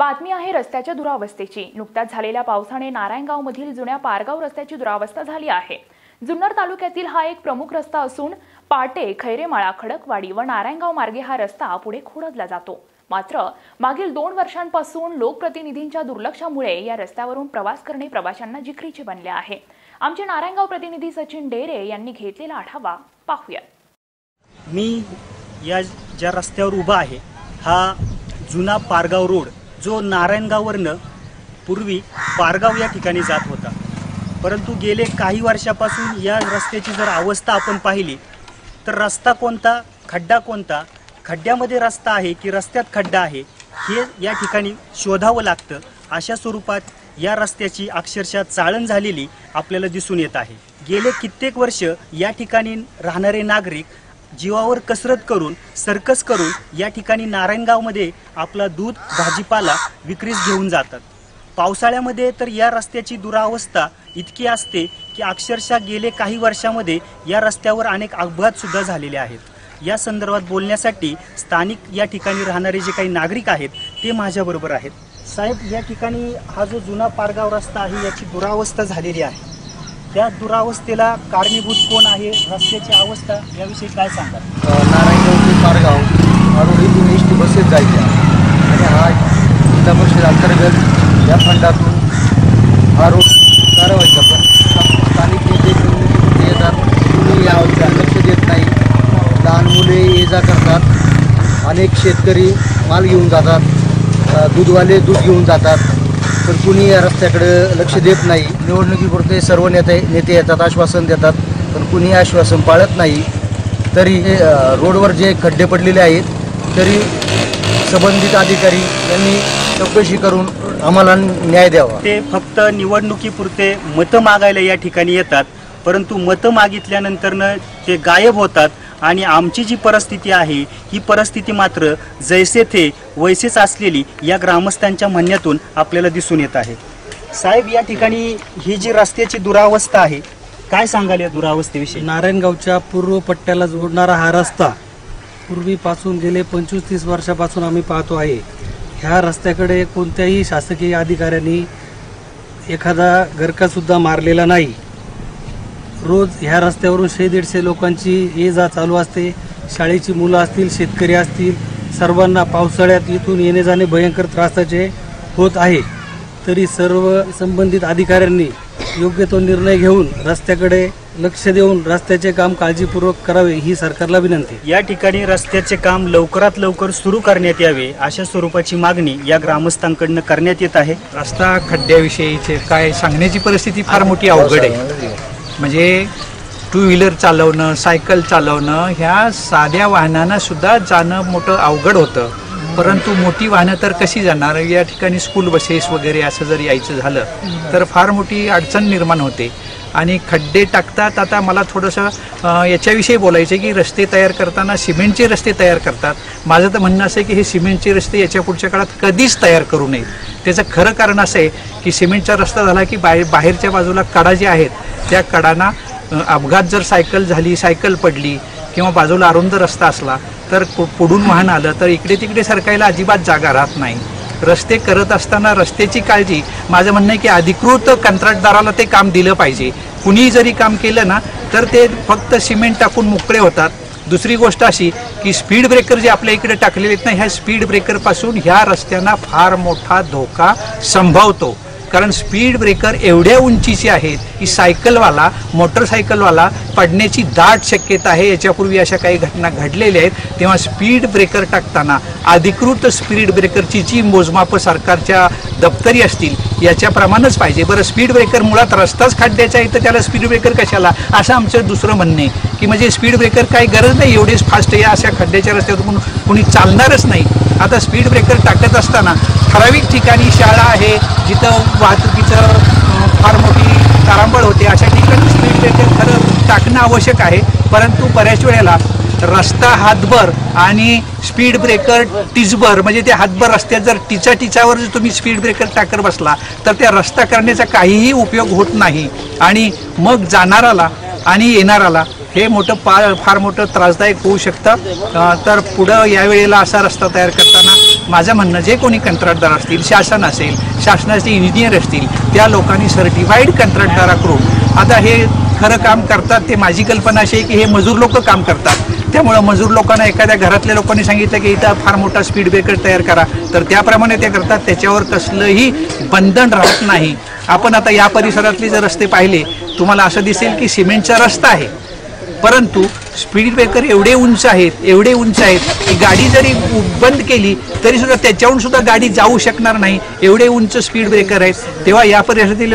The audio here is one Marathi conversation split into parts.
बातमी आहे रस्त्याच्या दुरावस्थेची. नुकत्याच झालेल्या पावसाने नारायणगावमधील जुन्या पारगाव रस्त्याची दुरावस्था झाली आहे. जुन्नर तालुक्यातील हा एक प्रमुख रस्ता असून पाटे खैरेमाळा खडकवाडी व नारायणगाव मार्गे हा रस्ता पुढे खोडदला जातो. मात्र मागील दोन वर्षांपासून लोकप्रतिनिधींच्या दुर्लक्षामुळे या रस्त्यावरून प्रवास करणे प्रवाशांना जिकरीचे बनले आहे. आमचे नारायणगाव प्रतिनिधी सचिन डेरे यांनी घेतलेला आढावा पाहूया. मी या ज्या रस्त्यावर उभा आहे हा जुना पारगाव रोड जो नारायणगाववरनं पूर्वी पारगाव या ठिकाणी जात होता. परंतु गेले काही वर्षापासून या रस्त्याची जर अवस्था आपण पाहिली तर रस्ता कोणता खड्डा कोणता? खड्ड्यामध्ये रस्ता आहे की रस्त्यात खड्डा आहे? हे या ठिकाणी शोधावं लागतं. अशा स्वरूपात या रस्त्याची अक्षरशः चाळण झालेली आपल्याला दिसून येत आहे. गेले कित्येक वर्ष या ठिकाणी राहणारे नागरिक जीवावर कसरत करून सर्कस करून या ठिकाणी नारायणगावमध्ये आपला दूध भाजीपाला विक्रीस घेऊन जातात. पावसाळ्यामध्ये तर या रस्त्याची दुरावस्था इतकी असते की अक्षरशः गेले काही वर्षामध्ये या रस्त्यावर अनेक अपघातसुद्धा झालेले आहेत. या संदर्भात बोलण्यासाठी स्थानिक या ठिकाणी राहणारे जे काही नागरिक आहेत ते माझ्याबरोबर आहेत. साहेब या ठिकाणी हा जो जुना पारगाव रस्ता आहे याची दुरावस्था झालेली आहे. त्या दुरावस्थेला कारणीभूत कोण आहे? रस्त्याची अवस्था याविषयी काय सांगा नारायणगाव ते पारगाव हा रोड इथून एस टी बसेस जायच्या. आणि हा जिल्हा परिषद अंतर्गत या फंडातून हा रोड चालवायचा पण स्थानिक नेते प्रतिनिधी येतात. कुणी यावर लक्ष देत नाही. लहान मुले ये जा करतात. अनेक शेतकरी माल घेऊन जातात. दूधवाले दूध घेऊन जातात. कुणी या रस्त्याकडे लक्ष देत नाही निवडणुकीपुरते सर्व नेते नेते येतात आश्वासन देतात पण कुणी आश्वासन पाळत नाही तरी हे रोडवर जे खड्डे पडलेले आहेत तरी संबंधित अधिकारी यांनी चौकशी करून आम्हाला न्याय द्यावा. ते फक्त निवडणुकीपुरते मतं मागायला या ठिकाणी येतात परंतु मतं मागितल्यानंतरनं ते गायब होतात आणि आमची जी परिस्थिती आहे ही परिस्थिती मात्र जैसे थे वैसेच असलेली या ग्रामस्थांच्या म्हणण्यातून आपल्याला दिसून येत आहे. साहेब या ठिकाणी ही जी रस्त्याची दुरावस्था आहे काय सांगाल या दुरावस्थेविषयी? नारायणगावच्या पूर्व पट्ट्याला जोडणारा हा रस्ता पूर्वीपासून गेले पंचवीस तीस वर्षापासून आम्ही पाहतो आहे. ह्या रस्त्याकडे कोणत्याही शासकीय अधिकाऱ्यांनी एखादा गरकासुद्धा मारलेला नाही. रोज ह्या रस्त्यावरून शे दीडशे लोकांची ये जा चालू असते. शाळेची मुलं असतील शेतकरी असतील सर्वांना पावसाळ्यात इथून येणे जाणे भयंकर त्रासाचे होत आहे. तरी सर्व संबंधित अधिकाऱ्यांनी योग्य तो निर्णय घेऊन रस्त्याकडे लक्ष देऊन रस्त्याचे काम काळजीपूर्वक करावे ही सरकारला विनंती. या ठिकाणी रस्त्याचे काम लवकरात लवकर सुरू करण्यात यावे अशा स्वरूपाची मागणी या ग्रामस्थांकडनं करण्यात येत आहे. रस्ता खड्ड्याविषयीचे काय सांगण्याची परिस्थिती फार मोठी अवघड आहे. म्हणजे टू व्हीलर चालवणं सायकल चालवणं ह्या साध्या वाहनांना सुद्धा जाणं मोठं अवघड होतं. परंतु मोठी वाहनं तर कशी जाणार? या ठिकाणी स्कूल बसेस वगैरे असं जर यायचं झालं तर फार मोठी अडचण निर्माण होते. आणि खड्डे टाकतात. आता मला थोडंसं याच्याविषयी बोलायचं आहे की रस्ते तयार करताना सिमेंटचे रस्ते तयार करतात. माझं तर म्हणणं असं आहे की हे सिमेंटचे रस्ते याच्या पुढच्या काळात कधीच तयार करू नयेत त्याचं खरं कारण असं आहे की सिमेंटचा रस्ता झाला की बाहेर बाहेरच्या बाजूला कडा ज्या आहेत त्या कडांना अपघात जर सायकल झाली सायकल पडली किंवा बाजूला अरुंद रस्ता असला तर पु- पुढून वाहन आलं तर इकडे तिकडे सरकायला अजिबात जागा राहत नाही. रस्ते करत असताना रस्त्याची काळजी माझं म्हणणं आहे की अधिकृत कंत्राटदाराला ते काम दिलं पाहिजे. कुणीही जरी काम केलं ना तर ते फक्त सिमेंट टाकून मोकळे होतात. दुसरी गोष्ट अशी की स्पीड ब्रेकर जे आपल्या इकडे टाकलेले आहेत ना ह्या स्पीड ब्रेकरपासून ह्या रस्त्यांना फार मोठा धोका संभवतो. कारण स्पीड ब्रेकर एवढ्या उंचीचे आहेत की सायकलवाला मोटरसायकलवाला पडण्याची दाट शक्यता आहे. याच्यापूर्वी अशा काही घटना घडलेल्या आहेत. तेव्हा स्पीड ब्रेकर टाकताना अधिकृत स्पीड ब्रेकरची जी मोजमापं सरकारच्या दप्तरी असतील याच्याप्रमाणेच पाहिजे. बरं स्पीड ब्रेकर मुळात रस्ताच खड्ड्याचा आहे तर त्याला स्पीड ब्रेकर कशाला? असं आमचं दुसरं म्हणणं आहे. की म्हणजे स्पीड ब्रेकर काही गरज नाही एवढेच फास्ट या अशा खड्ड्याच्या रस्त्यातून कुणी चालणारच नाही. आता स्पीड ब्रेकर टाकत असताना ठराविक ठिकाणी शाळा आहे जिथं वाहतुकीचं फार मोठी तारांबळ होते. अशा ठिकाणी स्पीड ब्रेकर खरं टाकणं आवश्यक आहे. परंतु बऱ्याच वेळेला रस्ता हातभर आणि स्पीड ब्रेकर टिचभर म्हणजे ते हातभर रस्त्यात जर टिचा टिचावर जर तुम्ही स्पीड ब्रेकर टाकर बसला तर त्या रस्ता करण्याचा काहीही उपयोग होत नाही. आणि मग जाणाराला आणि येणाराला हे मोठं फार फार मोठं त्रासदायक होऊ शकतं. तर पुढं यावेळेला असा रस्ता तयार करताना माझं म्हणणं जे कोणी कंत्राटदार असतील शासन असेल शासनाचे इंजिनियर असतील त्या लोकांनी सर्टिफाईड कंत्राटदाराकडून आता हे खरं काम करतात ते माझी कल्पना अशी आहे की हे मजूर लोक काम करतात. त्यामुळं मजूर लोकांना एखाद्या घरातल्या लोकांनी सांगितलं की इथं फार मोठा स्पीड ब्रेकर तयार करा. तर त्याप्रमाणे ते करतात त्याच्यावर कसलंही बंधन राहत नाही. आपण आता या परिसरातले जर रस्ते पाहिले तुम्हाला असं दिसेल की सिमेंटचा रस्ता आहे. परंतु स्पीड ब्रेकर एवढे उंच आहेत एवढे उंच आहेत की गाडी जरी बंद केली तरी सुद्धा त्याच्याहून सुद्धा गाडी जाऊ शकणार नाही. एवढे उंच स्पीड ब्रेकर आहेत. तेव्हा या परिसरातील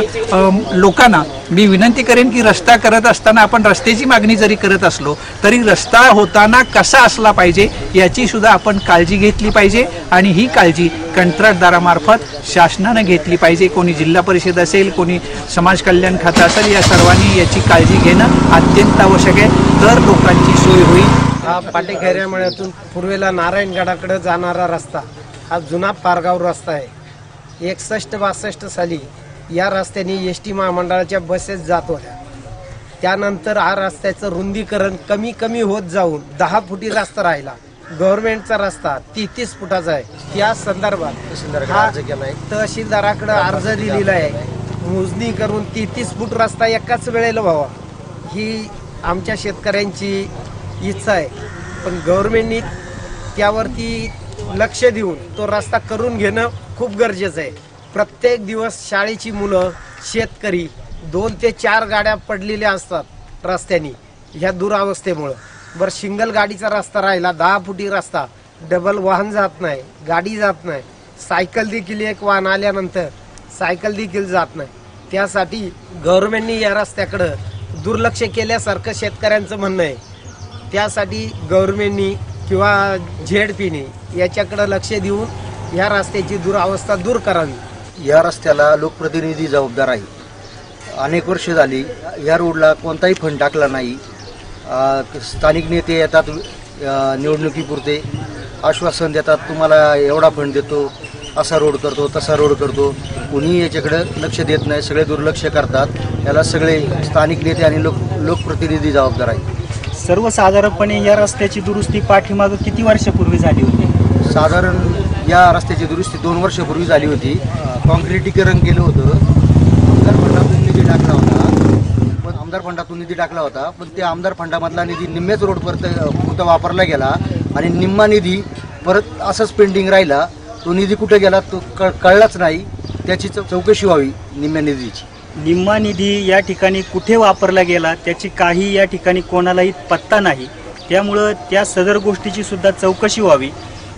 लोकांना मी विनंती करेन की रस्ता करत असताना आपण रस्त्याची मागणी जरी करत असलो तरी रस्ता होताना कसा असला पाहिजे याची सुद्धा आपण काळजी घेतली पाहिजे आणि ही काळजी कंत्राटदारामार्फत शासनानं घेतली पाहिजे. कोणी जिल्हा परिषद असेल कोणी समाज कल्याण खातं असेल या सर्वांनी याची काळजी घेणं अत्यंत आवश्यक आहे. तर लोकांची सोय होईल. हा पाटेखेऱ्यामळ्यातून पूर्वेला नारायणगडाकडे जाणारा रस्ता हा जुना पारगाव रस्ता आहे. एकसष्ट बासष्ट साली या रस्त्याने एस टी महामंडळाच्या बसेस जात होत्या. त्यानंतर हा रस्त्याचं रुंदीकरण कमी कमी होत जाऊन दहा फुटी रस्ता राहिला. गव्हर्नमेंटचा रस्ता तेहतीस फुटाचा आहे. त्या संदर्भात हा तहसीलदाराकडे अर्ज दिलेला आहे. मोजणी करून तेहतीस फूट रस्ता एकाच वेळेला व्हावा. ही आमच्या शेतकऱ्यांची इच्छा आहे. पण गव्हर्नमेंटनी त्यावरती लक्ष देऊन तो रस्ता करून घेणं खूप गरजेचं आहे. प्रत्येक दिवस शाळेची मुलं शेतकरी दोन ते चार गाड्या पडलेल्या असतात रस्त्यानी ह्या दुरावस्थेमुळं. बरं सिंगल गाडीचा रस्ता राहिला दहा फुटी रस्ता डबल वाहन जात नाही गाडी जात नाही सायकल देखील एक वाहन आल्यानंतर सायकल देखील जात नाही. त्यासाठी गव्हर्नमेंटनी या रस्त्याकडं दुर्लक्ष केल्यासारखं शेतकऱ्यांचं म्हणणं आहे. त्यासाठी गव्हर्नमेंटनी किंवा झेड पीने याच्याकडं लक्ष देऊन या रस्त्याची दुरावस्था दूर करावी. या रस्त्याला लोकप्रतिनिधी जबाबदार आहे. अनेक वर्ष झाली या रोडला कोणताही फंड टाकला नाही. स्थानिक नेते येतात निवडणुकीपुरते. आश्वासन देतात तुम्हाला एवढा फंड देतो. असा रोड करतो तसा रोड करतो. कुणी याच्याकडे लक्ष देत नाही सगळे दुर्लक्ष करतात. याला सगळे स्थानिक नेते आणि लोक लोकप्रतिनिधी जबाबदार आहेत. सर्वसाधारणपणे या रस्त्याची दुरुस्ती पाठीमागं किती वर्षापूर्वी झाली होती? साधारण या रस्त्याची दुरुस्ती दोन वर्षापूर्वी झाली होती. कॉन्क्रिटीकरण केलं होतं. आमदार फंडातून निधी टाकला होता. पण आमदार फंडातून निधी टाकला होता. पण त्या आमदार फंडामधला निधी निम्मेच रोड परत पुरता वापरला गेला. आणि निम्मा निधी परत असंच पेंडिंग राहिला. तो निधी कुठे गेला तो क कळलाच नाही. त्याची चौकशी व्हावी निम्म्या निधीची. निम्मा निधी या ठिकाणी कुठे वापरला गेला त्याची काही या ठिकाणी कोणालाही पत्ता नाही. त्यामुळं त्या सदर गोष्टीची सुद्धा चौकशी व्हावी.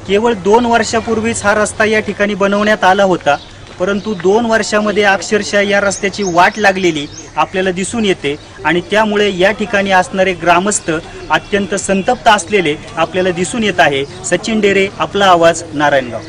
केवळ दोन वर्षापूर्वीच हा रस्ता या ठिकाणी बनवण्यात आला होता परंतु दोन वर्षामध्ये अक्षरशः या रस्त्याची वाट लागलेली आपल्याला दिसून येते आणि त्यामुळे या ठिकाणी असणारे ग्रामस्थ अत्यंत संतप्त असलेले आपल्याला दिसून येत आहे. सचिन डेरे आपला आवाज नारायणगाव.